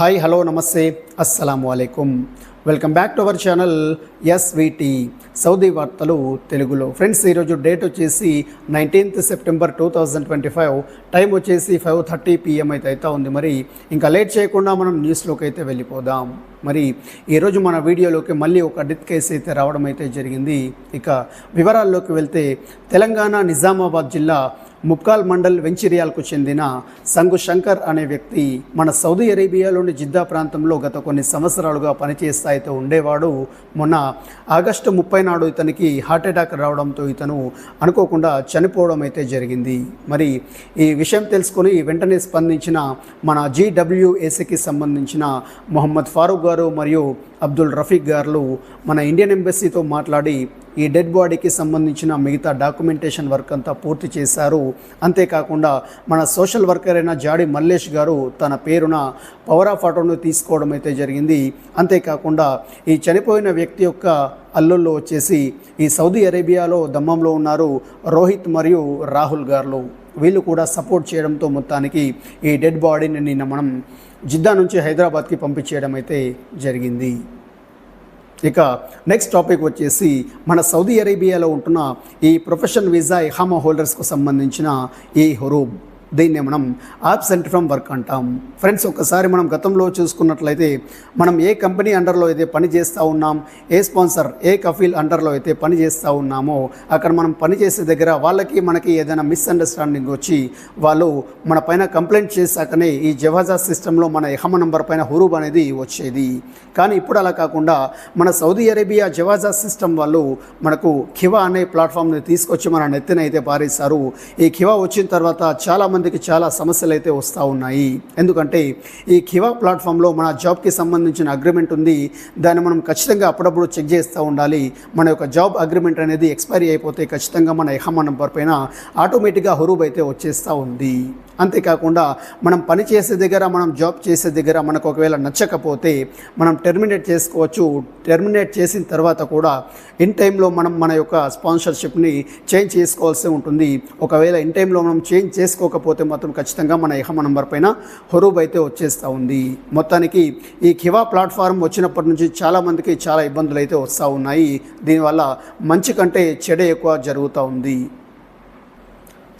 Hi hello नमस्ते अस्सलाम वालेकुम welcome back to our channel SVT. Saudi వార్తలు తెలుగులో. ఫ్రెండ్స్ ఈరోజు డేట్ వచ్చేసి nineteenth September two thousand twenty five. Time వచ్చేసి ఫైవ్ థర్టీ పిఎం అయితే అవుతా ఉంది. మరి ఇంకా లేట్ చేయకుండా మనం న్యూస్లోకి అయితే వెళ్ళిపోదాం. మరి ఈరోజు మన వీడియోలోకి మళ్ళీ ఒక డెత్ కేసు అయితే రావడం అయితే జరిగింది. ఇక వివరాల్లోకి వెళ్తే తెలంగాణ నిజామాబాద్ జిల్లా ముక్కాల్ మండల్ వెంచిరియాల్కు చెందిన సంగు శంకర్ అనే వ్యక్తి మన సౌదీ అరేబియాలోని జిద్దా ప్రాంతంలో గత కొన్ని సంవత్సరాలుగా పనిచేస్తా అయితే ఉండేవాడు. మొన్న ఆగస్టు ముప్పై నాడు ఇతనికి హార్ట్ అటాక్ రావడంతో ఇతను అనుకోకుండా చనిపోవడం అయితే జరిగింది. మరి ఈ విషయం తెలుసుకొని వెంటనే స్పందించిన మన జీడబ్ల్యూఏసీకి సంబంధించిన మొహమ్మద్ ఫారూక్ గారు మరియు అబ్దుల్ రఫీక్ గారు మన ఇండియన్ ఎంబసీతో మాట్లాడి ఈ డెడ్ బాడీకి సంబంధించిన మిగతా డాక్యుమెంటేషన్ వర్క్ అంతా పూర్తి చేశారు. అంతేకాకుండా మన సోషల్ వర్కర్ అయిన జాడి మల్లేష్ గారు తన పేరున పవర్ ఆఫ్ ఫోటోను తీసుకోవడం అయితే జరిగింది. అంతేకాకుండా ఈ చనిపోయిన వ్యక్తి యొక్క అల్లుల్లో వచ్చేసి ఈ సౌదీ అరేబియాలో దమ్మంలో ఉన్నారు. రోహిత్ మరియు రాహుల్ గారు వీళ్ళు కూడా సపోర్ట్ చేయడంతో మొత్తానికి ఈ డెడ్ బాడీని నిన్న మనం జిద్దా నుంచి హైదరాబాద్కి పంపించేయడం అయితే జరిగింది. ఇక నెక్స్ట్ టాపిక్ వచ్చేసి మన సౌదీ అరేబియాలో ఉంటున్న ఈ ప్రొఫెషన్ వీసా ఇహామా హోల్డర్స్కు సంబంధించిన ఈ హురూబ్. దీన్నే మనం ఆబ్సెంట్ ఫ్రమ్ వర్క్ అంటాం. ఫ్రెండ్స్ ఒకసారి మనం గతంలో చూసుకున్నట్లయితే మనం ఏ కంపెనీ అండర్లో అయితే పని చేస్తూ ఉన్నాం ఏ స్పాన్సర్ ఏ కఫీల్ అండర్లో అయితే పని చేస్తూ ఉన్నామో అక్కడ మనం పని చేసే దగ్గర వాళ్ళకి మనకి ఏదైనా మిస్అండర్స్టాండింగ్ వచ్చి వాళ్ళు మన పైన కంప్లైంట్ చేశాకనే ఈ జవాజా సిస్టంలో మన ఎహమ నంబర్ పైన హురూబ్ అనేది వచ్చేది. కానీ ఇప్పుడు అలా కాకుండా మన సౌదీ అరేబియా జవాజా సిస్టమ్ వాళ్ళు మనకు ఖివా అనే ప్లాట్ఫామ్ని తీసుకొచ్చి మన నెత్తిన అయితే పారేశారు. ఈ ఖివా వచ్చిన తర్వాత చాలామంది చాలామందికి చాలా సమస్యలు అయితే వస్తూ ఉన్నాయి. ఎందుకంటే ఈ కివా ప్లాట్ఫామ్లో మన జాబ్కి సంబంధించిన అగ్రిమెంట్ ఉంది. దాన్ని మనం ఖచ్చితంగా అప్పుడప్పుడు చెక్ చేస్తూ ఉండాలి. మన యొక్క జాబ్ అగ్రిమెంట్ అనేది ఎక్స్పైరీ అయిపోతే ఖచ్చితంగా మన ఎహమా నంబర్ పైన ఆటోమేటిక్గా హురూబ్ అయితే వచ్చేస్తూ ఉంది. అంతేకాకుండా మనం పని చేసే దగ్గర మనం జాబ్ చేసే దగ్గర మనకు ఒకవేళ నచ్చకపోతే మనం టెర్మినేట్ చేసుకోవచ్చు. టెర్మినేట్ చేసిన తర్వాత కూడా ఇన్ టైంలో మనం మన యొక్క స్పాన్సర్షిప్ని చేంజ్ చేసుకోవాల్సి ఉంటుంది. ఒకవేళ ఇన్ టైంలో మనం చేంజ్ చేసుకోకపోతే మాత్రం ఖచ్చితంగా మన యహమ నంబర్ పైన హొరూబ్ అయితే వచ్చేస్తూ ఉంది. మొత్తానికి ఈ కివా ప్లాట్ఫామ్ వచ్చినప్పటి నుంచి చాలామందికి చాలా ఇబ్బందులు అయితే వస్తూ ఉన్నాయి. దీనివల్ల మంచి కంటే చెడ ఎక్కువ జరుగుతూ ఉంది.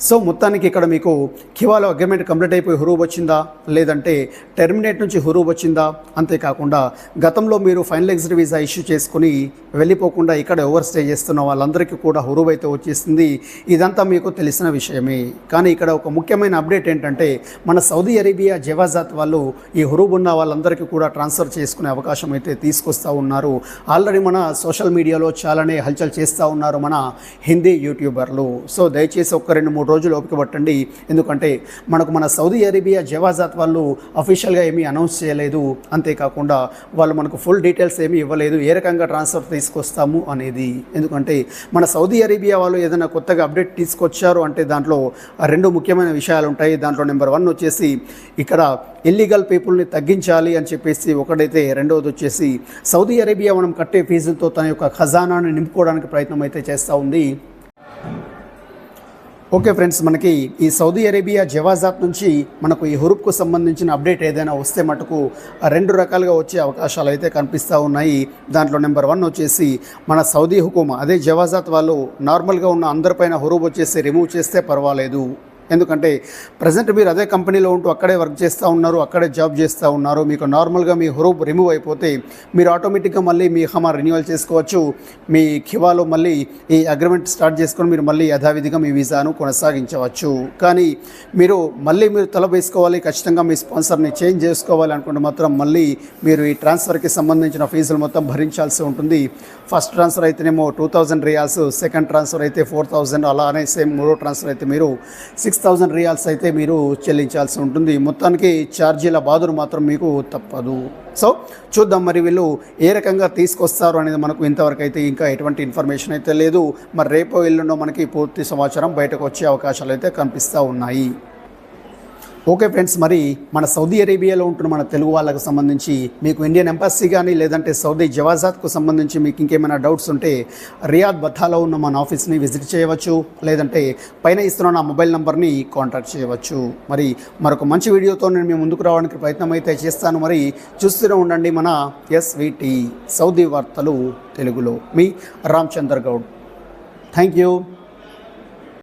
సో మొత్తానికి ఇక్కడ మీకు కివాలో అగ్రిమెంట్ కంప్లీట్ అయిపోయి హురువు వచ్చిందా? లేదంటే టెర్మినేట్ నుంచి హురువు వచ్చిందా? అంతేకాకుండా గతంలో మీరు ఫైనల్ ఎగ్జిట్ వీసా ఇష్యూ చేసుకుని వెళ్ళిపోకుండా ఇక్కడ ఓవర్ స్టే చేస్తున్న వాళ్ళందరికీ కూడా హురువు అయితే వచ్చేసింది. ఇదంతా మీకు తెలిసిన విషయమే. కానీ ఇక్కడ ఒక ముఖ్యమైన అప్డేట్ ఏంటంటే మన సౌదీ అరేబియా జవాజాత్ వాళ్ళు ఈ హురువు ఉన్న వాళ్ళందరికీ కూడా ట్రాన్స్ఫర్ చేసుకునే అవకాశం అయితే తీసుకొస్తూ ఉన్నారు. ఆల్రెడీ మన సోషల్ మీడియాలో చాలానే హల్చల్ చేస్తూ ఉన్నారు మన హిందీ యూట్యూబర్లు. సో దయచేసి ఒక రెండు మూడు రోజులు ఓపిక పట్టండి. ఎందుకంటే మనకు మన సౌదీ అరేబియా జవాజాత్ వాళ్ళు అఫీషియల్గా ఏమీ అనౌన్స్ చేయలేదు. అంతేకాకుండా వాళ్ళు మనకు ఫుల్ డీటెయిల్స్ ఏమీ ఇవ్వలేదు. ఏ రకంగా ట్రాన్స్ఫర్ తీసుకొస్తాము అనేది. ఎందుకంటే మన సౌదీ అరేబియా వాళ్ళు ఏదైనా కొత్తగా అప్డేట్ తీసుకొచ్చారు అంటే దాంట్లో రెండు ముఖ్యమైన విషయాలు ఉంటాయి. దాంట్లో నెంబర్ వన్ వచ్చేసి ఇక్కడ ఇల్లీగల్ పీపుల్ని తగ్గించాలి అని చెప్పేసి ఒకటైతే రెండవది వచ్చేసి సౌదీ అరేబియా మనం కట్టే ఫీజులతో తన యొక్క ఖజానాన్ని నింపుకోవడానికి ప్రయత్నం అయితే చేస్తూ ఉంది. ఓకే ఫ్రెండ్స్ మనకి ఈ సౌదీ అరేబియా జవాజాత్ నుంచి మనకు ఈ హురుప్కు సంబంధించిన అప్డేట్ ఏదైనా వస్తే మటుకు రెండు రకాలుగా వచ్చే అవకాశాలు అయితే కనిపిస్తూ ఉన్నాయి. దాంట్లో నెంబర్ వన్ వచ్చేసి మన సౌదీ హుకుమ అదే జవాజాత్ వాళ్ళు నార్మల్గా ఉన్న అందరిపైన హురూబ్ వచ్చేసి రిమూవ్ చేస్తే పర్వాలేదు. ఎందుకంటే ప్రజెంట్ మీరు అదే కంపెనీలో ఉంటూ అక్కడే వర్క్ చేస్తూ ఉన్నారు అక్కడే జాబ్ చేస్తూ ఉన్నారు. మీకు నార్మల్గా మీ హురూప్ రిమూవ్ అయిపోతే మీరు ఆటోమేటిక్గా మళ్ళీ మీ హమా రెన్యువల్ చేసుకోవచ్చు. మీ కివాలో మళ్ళీ ఈ అగ్రిమెంట్ స్టార్ట్ చేసుకొని మీరు మళ్ళీ యథావిధిగా మీ వీసాను కొనసాగించవచ్చు. కానీ మీరు మళ్ళీ మీరు తల వేసుకోవాలి ఖచ్చితంగా మీ స్పాన్సర్ని చేంజ్ చేసుకోవాలి అనుకుంటే మాత్రం మళ్ళీ మీరు ఈ ట్రాన్స్ఫర్కి సంబంధించిన ఫీజులు మొత్తం భరించాల్సి ఉంటుంది. ఫస్ట్ ట్రాన్స్ఫర్ అయితేనేమో two thousand riyals second transfer అయితే ఫోర్ థౌజండ్ అలానే సేమ్ మూడో ట్రాన్స్ఫర్ అయితే మీరు సిక్స్ సిక్స్ థౌజండ్ రియాల్స్ అయితే మీరు చెల్లించాల్సి ఉంటుంది. మొత్తానికి ఛార్జీల బాధలు మాత్రం మీకు తప్పదు. సో చూద్దాం మరి వీళ్ళు ఏ రకంగా తీసుకొస్తారు అనేది మనకు ఇంతవరకు అయితే ఇంకా ఎటువంటి ఇన్ఫర్మేషన్ అయితే లేదు. మరి రేపో ఎల్లుండో మనకి పూర్తి సమాచారం బయటకు వచ్చే అవకాశాలు అయితే కనిపిస్తూ ఉన్నాయి. ఓకే ఫ్రెండ్స్ మరి మన సౌదీ అరేబియాలో ఉంటున్న మన తెలుగు వాళ్ళకు సంబంధించి మీకు ఇండియన్ ఎంబసీ కానీ లేదంటే సౌదీ జవాజాత్కు సంబంధించి మీకు ఇంకేమైనా డౌట్స్ ఉంటే రియాద్ బథాలో ఉన్న మన ఆఫీస్ని విజిట్ చేయవచ్చు లేదంటే పైన ఇస్తున్న నా మొబైల్ నంబర్ని కాంటాక్ట్ చేయవచ్చు. మరి మరొక మంచి వీడియోతో నేను మీ ముందుకు రావడానికి ప్రయత్నం అయితే చేస్తాను. మరి చూస్తూనే ఉండండి మన ఎస్విటి సౌదీ వార్తలు తెలుగులో. మీ రామచందర్ గౌడ్ థ్యాంక్ యూ.